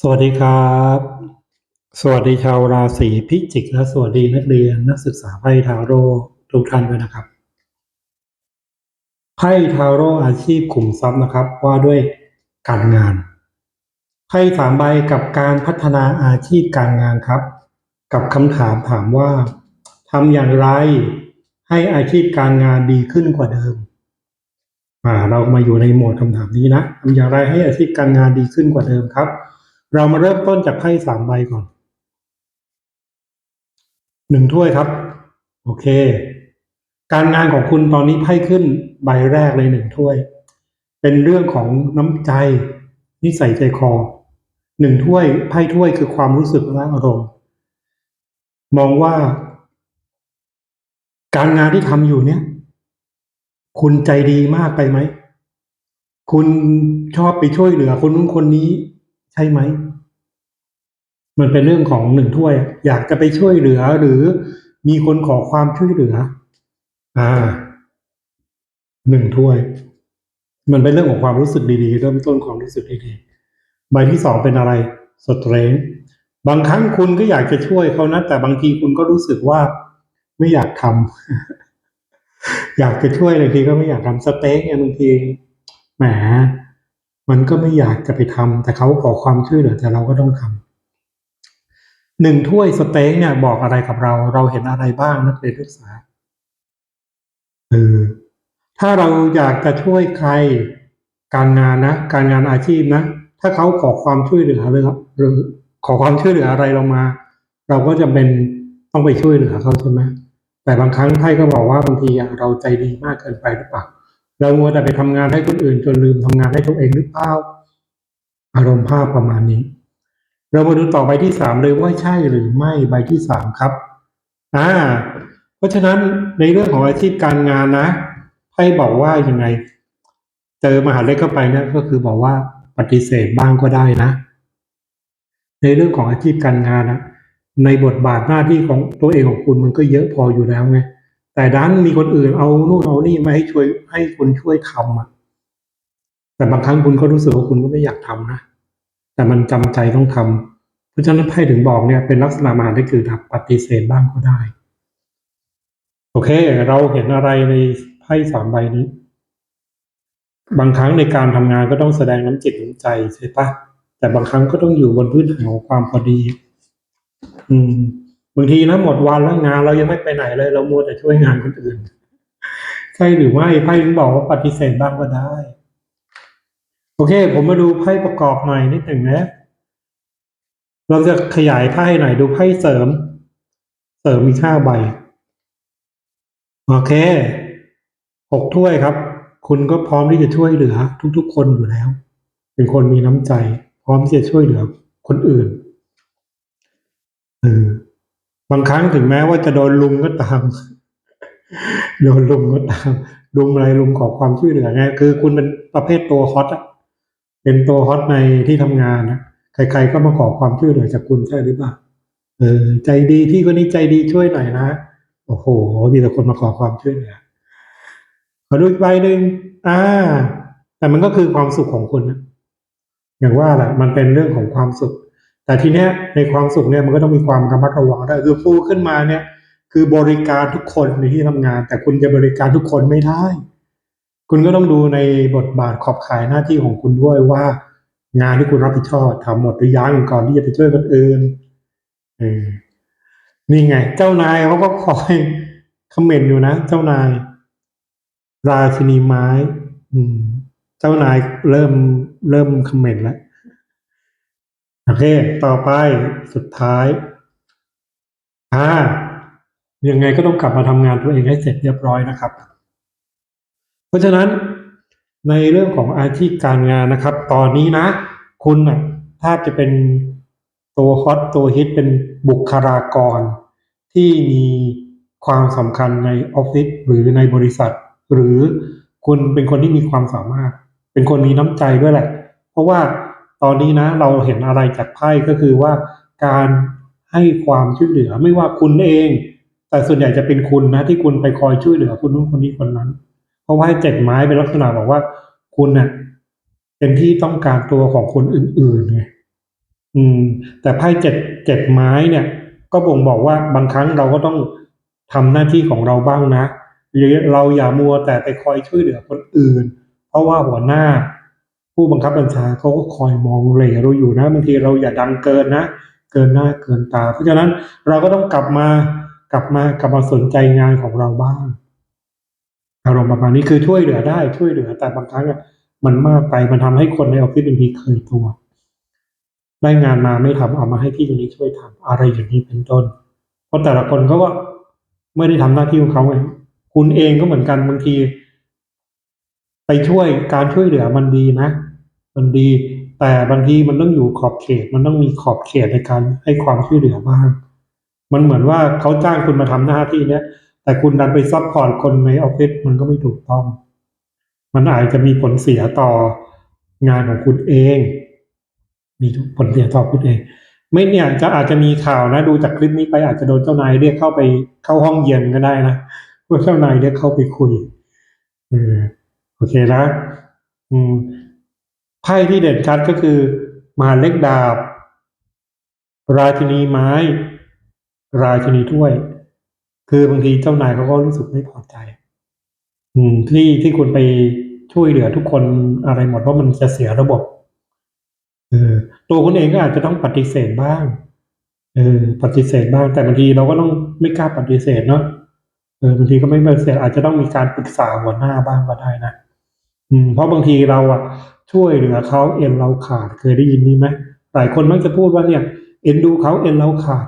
สวัสดีครับ สวัสดีชาวราศีพิจิก และสวัสดีนักเรียนนักศึกษาไพ่ทาโร่ทุกท่านด้วยนะครับไพ่ทาโร่อาชีพกลุ่มทรัพย์นะครับ ว่าด้วยการงานไพ่สามใบกับการพัฒนาอาชีพการงานครับ กับคำถามถามว่าทำอย่างไรให้อาชีพการงานดีขึ้นกว่าเดิมอ่าเรามาอยู่ในโหมดคำถามนี้นะทำอย่างไรให้อาชีพการงานดีขึ้นกว่าเดิมครับ เรามาเริ่มต้นจากไพ่สามใบก่อนหนึ่งถ้วยครับ โอเค การงานของคุณตอนนี้ไพ่ขึ้นใบแรกเลยหนึ่งถ้วย เป็นเรื่องของน้ำใจนิสัยใจคอหนึ่งถ้วยไพ่ถ้วยคือความรู้สึกและอารมณ์ มองว่า การงานที่ทำอยู่เนี่ย คุณใจดีมากไปไหม คุณชอบไปช่วยเหลือคนนู้นคนนี้ ใช่ไหม มันเป็นเรื่องของหนึ่งถ้วย อยากจะไปช่วยเหลือหรือมีคนขอความช่วยเหลือ อ่าหนึ่งถ้วย มันเป็นเรื่องของความรู้สึกดีๆ เริ่มต้นความรู้สึกดีๆ ใบที่สองเป็นอะไรสเตรนบางครั้งคุณก็อยากจะช่วยเขานะ แต่บางทีคุณก็รู้สึกว่าไม่อยากทำอยากจะช่วยบางทีก็ไม่อยากทำสเต็กเนี่ยบางทีแหม มันก็ไม่อยากจะไปทำแต่เขาขอความช่วยเหลือแต่เราก็ต้องทำหนึ่งถ้วยสเต็กเนี่ยบอกอะไรกับเรา เราเห็นอะไรบ้างนักเรียนนักศึกษาเออถ้าเราอยากจะช่วยใครการงานนะการงานอาชีพนะถ้าเขาขอความช่วยเหลือหรือหรือขอความช่วยเหลืออะไรเรามา เราก็จะเป็นต้องไปช่วยเหลือเขาใช่ไหมแต่บางครั้งไพ่ก็บอกว่าบางทีเราใจดีมากเกินไปหรือเปล่า เรามัวแต่ไปทำงานให้คนอื่น จนลืมทำงานให้ตัวเองหรือเปล่าอารมณ์ภาพประมาณนี้ เรามาดูต่อใบที่สามเลยว่าใช่หรือไม่ใบที่สามครับอ่าเพราะฉะนั้นในเรื่องของอาชีพการงานนะไพ่บอกว่ายังไง เจอมหาเล็กเข้าไปเนี่ยก็คือบอกว่าปฏิเสธบ้างก็ได้นะ ในเรื่องของอาชีพการงานนะในบทบาทหน้าที่ของตัวเองของคุณมันก็เยอะพออยู่แล้วไง แต่ดันมีคนอื่นเอานู่นเอานี่มาให้ช่วยให้คุณช่วยทำอะ แต่บางครั้งคุณก็รู้สึกว่าคุณก็ไม่อยากทำนะ แต่มันจำใจต้องทำเพราะฉะนั้นไพ่ถึงบอกเนี่ยเป็นลักษณะมหาได้คือปฏิเสธบ้างก็ได้ โอเค เราเห็นอะไรในไพ่สามใบนี้ บางครั้งในการทำงานก็ต้องแสดงน้ำจิตน้ำใจใช่ปะแต่บางครั้งก็ต้องอยู่บนพื้นฐานของความพอดี อืม บางทีนะหมดวันแล้วงานเรายังไม่ไปไหนเลยเรามัวแต่ช่วยงานคนอื่น ใช่หรือไม่ไพ่ถึงบอกว่าปฏิเสธบ้างก็ได้ โอเค ผมมาดูไพ่ประกอบหน่อยนิดหนึ่งนะ เราจะขยายไพ่หน่อยดูไพ่เสริม เสริมมีห้าใบ โอเคหกถ้วยครับ คุณก็พร้อมที่จะช่วยเหลือ ทุกๆ คนอยู่แล้ว เป็นคนมีน้ำใจ พร้อมที่จะช่วยเหลือ คนอื่นเออ บางครั้งถึงแม้ว่าจะโดนลุมก็ตาม โดนลุมก็ตามลุมอะไรลุมขอความช่วยเหลือไงคือคุณเป็นประเภทตัวฮอตอะเป็นตัวฮอตในที่ทำงานนะใคร ๆ ก็มาขอความช่วยเหลือจากคุณใช่หรือเปล่าเออ ใจดีพี่คนนี้ใจดีช่วยหน่อยนะโอ้โหมีแต่คนมาขอความช่วยเหลือขอดูอีกใบหนึ่งอ่า แต่มันก็คือความสุขของคุณนะอย่างว่าแหละมันเป็นเรื่องของความสุข แต่ทีเนี้ยในความสุขเนี่ยมันก็ต้องมีความระมัดระวังได้คือฟูขึ้นมาเนี่ย คือบริการทุกคนในที่ทำงาน แต่คุณจะบริการทุกคนไม่ได้ คุณก็ต้องดูในบทบาทขอบข่ายหน้าที่ของคุณด้วยว่า งานที่คุณรับผิดชอบทำหมดหรือยังก่อนที่จะไปช่วยคนอื่นเออนี่ไง เจ้านายเขาก็คอยคอมเมนต์อยู่นะ เจ้านาย ราชินีไม้ อืม เจ้านายเริ่มเริ่มคอมเมนต์แล้ว โอเค ต่อไปสุดท้าย อ่า ยังไงก็ต้องกลับมาทำงานตัวเองให้เสร็จเรียบร้อยนะครับ เพราะฉะนั้นในเรื่องของอาชีพการงานนะครับ ตอนนี้นะ คุณนะถ้าจะเป็นตัวฮอตตัวฮิตเป็นบุคลากร ที่มีความสำคัญในออฟฟิศหรือในบริษัท หรือคุณเป็นคนที่มีความสามารถ เป็นคนมีน้ำใจด้วยแหละ เพราะว่า ตอนนี้นะเราเห็นอะไรจากไพ่ก็คือว่าการให้ความช่วยเหลือไม่ว่าคุณเอง แต่ส่วนใหญ่จะเป็นคุณนะที่คุณไปคอยช่วยเหลือคนนู้นคนนี้คนนั้น เพราะว่าเจ็ดไม้เป็นลักษณะบอกว่า คุณเน่ะเป็นที่ต้องการตัวของคนอื่นๆไงอืม แต่ไพ่เจ็ดเจ็ดไม้เนี่ย ก็บ่งบอกว่าบางครั้งเราก็ต้องทำหน้าที่ของเราบ้างนะหรือเราอย่ามัวแต่ไปคอยช่วยเหลือคนอื่น เพราะว่าหัวหน้า ผู้บังคับบัญชาเขาก็คอยมองเหลเราอยู่นะบางทีเราอย่าดังเกินนะ เกินหน้าเกินตา เพราะฉะนั้นเราก็ต้องกลับมากลับมากลับมาสนใจงานของเราบ้างอารมณ์ประมาณนี้คือช่วยเหลือได้ช่วยเหลือ แต่บางครั้งอะมันมากไปมันทำให้คนในออฟฟิศบางทีเคยตัวได้งานมาไม่ทำเอามาให้พี่คนนี้ช่วยทำอะไรอย่างนี้เป็นต้น เพราะแต่ละคนเขาก็ไม่ได้ทำหน้าที่ของเขาไงคุณเองก็เหมือนกันบางที ไปช่วยการช่วยเหลือมันดีนะ มันดี แต่บางทีมันต้องอยู่ขอบเขต มันต้องมีขอบเขตในการให้ความช่วยเหลือบ้าง มันเหมือนว่าเขาจ้างคุณมาทำหน้าที่เนี้ยแต่คุณดันไปซัพพอร์ตคนในออฟฟิศมันก็ไม่ถูกต้อง มันอาจจะมีผลเสียต่องานของคุณเอง มีผลเสียต่อคุณเอง ไม่เนี่ยจะอาจจะมีข่าวนะ ดูจากคลิปนี้ไปอาจจะโดนเจ้านายเรียกเข้าไปเข้าห้องเย็นก็ได้นะเพื่อเจ้านายเรียกเข้าไปคุยเออ โอเคนะอืมไพ่ที่เด่นชัดก็คือมาเล็กดาบ ราชินีไม้ ราชินีถ้วย คือบางทีเจ้านายเขาก็รู้สึกไม่พอใจ อืม ที่ที่คุณไปช่วยเหลือทุกคนอะไรหมดเพราะมันจะเสียระบบเออตัวคุณเองก็อาจจะต้องปฏิเสธบ้างเออปฏิเสธบ้างแต่บางทีเราก็ต้องไม่กล้าปฏิเสธเนาะเออบางทีก็ไม่ปฏิเสธอาจจะต้องมีการปรึกษาหัวหน้าบ้างก็ได้นะ อืมเพราะบางทีเราอะช่วยเหลือเขาเอ็นเราขาดเคยได้ยินนี้ไหมหลายคนมักจะพูดว่าเนี่ย เอ็นดูเขาเอ็นเราขาด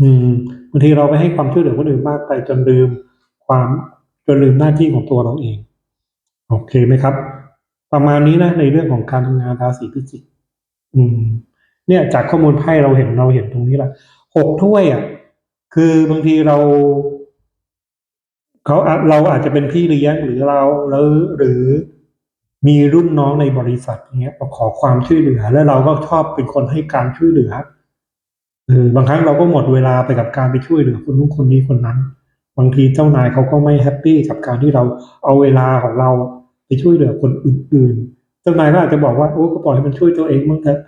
อืมบางทีเราไปให้ความช่วยเหลือคนอื่นมากไปจนลืมความจนลืมหน้าที่ของตัวเราเอง โอเคไหมครับ ประมาณนี้นะในเรื่องของการทำงานราศีพิจิกอืม เนี่ยจากข้อมูลไพ่เราเห็นเราเห็นตรงนี้แหละหกถ้วยอะคือบางทีเรา เขาเราอาจจะเป็นพี่เลี้ยงหรือเราหรือหรือมีรุ่นน้องในบริษัทอย่างเงี้ยมาขอความช่วยเหลือ แล้วเราก็ชอบเป็นคนให้การช่วยเหลือเออบางครั้งเราก็หมดเวลาไปกับการไปช่วยเหลือคนนู้นคนนี้คนนั้น บางทีเจ้านายเขาก็ไม่แฮปปี้กับการที่เราเอาเวลาของเราไปช่วยเหลือคนอื่นๆ เจ้านายก็อาจจะบอกว่าโอ้ก็ปล่อยให้มันช่วยตัวเองมั้งเถอะ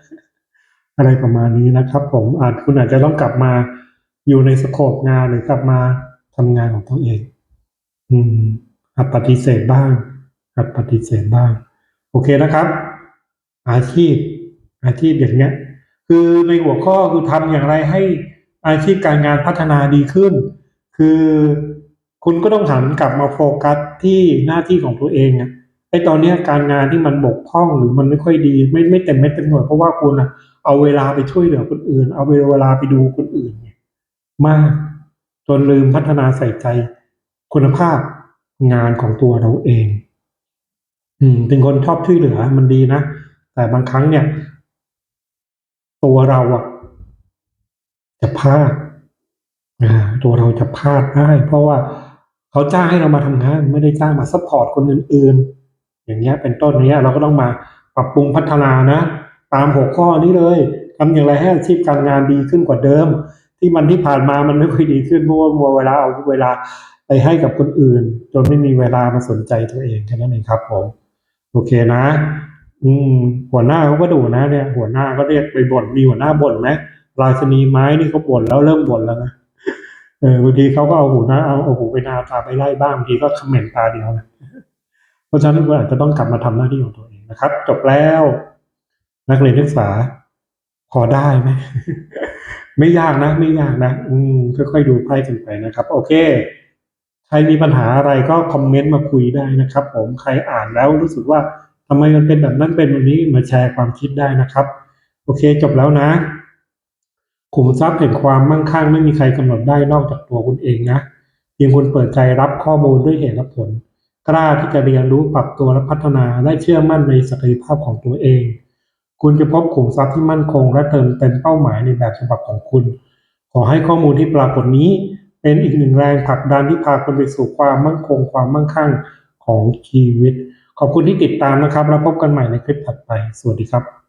อะไรประมาณนี้นะครับ ผมอาจคุณอาจจะต้องกลับมาอยู่ในสโคปงานหรือกลับมาทำงานของตัวเอง อืมหัดปฏิเสธบ้างหัดปฏิเสธบ้าง โอเคนะครับ อาชีพ อาชีพอย่างเงี้ย คือในหัวข้อคือทำอย่างไรให้อาชีพการงานพัฒนาดีขึ้น คือคุณก็ต้องหันกลับมาโฟกัสที่หน้าที่ของตัวเองอะไอตอนนี้การงานที่มันบกพร่องหรือมันไม่ค่อยดี ไม่ไม่เต็มเม็ดเต็มหน่วยเพราะว่าคุณอะเอาเวลาไปช่วยเหลือคนอื่น เอาเวลาไปดูคนอื่นเนี่ยมากจนลืมพัฒนาใส่ใจ คุณภาพงานของตัวเราเอง อืม เป็นคนชอบช่วยเหลือมันดีนะ แต่บางครั้งเนี่ย ตัวเราอะจะพลาดตัวเราจะพลาดได้ เพราะว่าเขาจ้างให้เรามาทำงาน ไม่ได้จ้างมาซัพพอร์ตคนอื่นๆ อย่างเงี้ย เป็นต้นเนี้ย เราก็ต้องมาปรับปรุงพัฒนานะ ตามหัวข้อนี้เลยทำอย่างไรให้อาชีพการงานดีขึ้นกว่าเดิม ที่มันที่ผ่านมามันไม่ค่อยดีขึ้นเพราะว่ามัวเวลาเอาเวลา ไปให้กับคนอื่น จนไม่มีเวลามาสนใจตัวเองแค่นั้นเองครับผมโอเคนะ อืม หัวหน้าเขาก็ดูนะเนี่ย หัวหน้าก็เรียกไปบ่นมีหัวหน้าบ่นไหมราชนีไม้นี่เขาบ่นแล้วเริ่มบ่นแล้วนะเออบางทีเขาก็เอาหูนะเอาเอาหูไปนาตาไปไล่บ้างบางทีก็คอมเมนต์ตาเดียวนะเพราะฉะนั้นก็อาจจะต้องกลับมาทำหน้าที่ของตัวเองนะครับ จบแล้ว นักเรียนนักศึกษาพอได้ไหมไม่ยากนะ ไม่ยากนะ อืมค่อยๆดูไพ่กันไปนะครับ โอเค ใครมีปัญหาอะไรก็คอมเมนต์มาคุยได้นะครับ ผมใครอ่านแล้วรู้สึกว่าทำไมมันเป็นแบบนั้นเป็นแบบนี้มาแชร์ความคิดได้นะครับ โอเคจบแล้วนะขุมทรัพย์แห่งความมั่งคั่งไม่มีใครกำหนดได้นอกจากตัวคุณเองนะเพียงคุณเปิดใจรับข้อมูลด้วยเหตุและผล กล้าที่จะเรียนรู้ปรับตัวและพัฒนาและเชื่อมั่นในศักยภาพของตัวเอง คุณจะพบขุมทรัพย์ที่มั่นคง และเติมเต็มเป้าหมายในแบบฉบับของคุณ ขอให้ข้อมูลที่ปรากฏนี้ เป็นอีกหนึ่งแรงผลักดันที่พาคุณไปสู่ความมั่นคงความมั่งคั่งของชีวิต ขอบคุณที่ติดตามนะครับ แล้วพบกันใหม่ในคลิปถัดไป สวัสดีครับ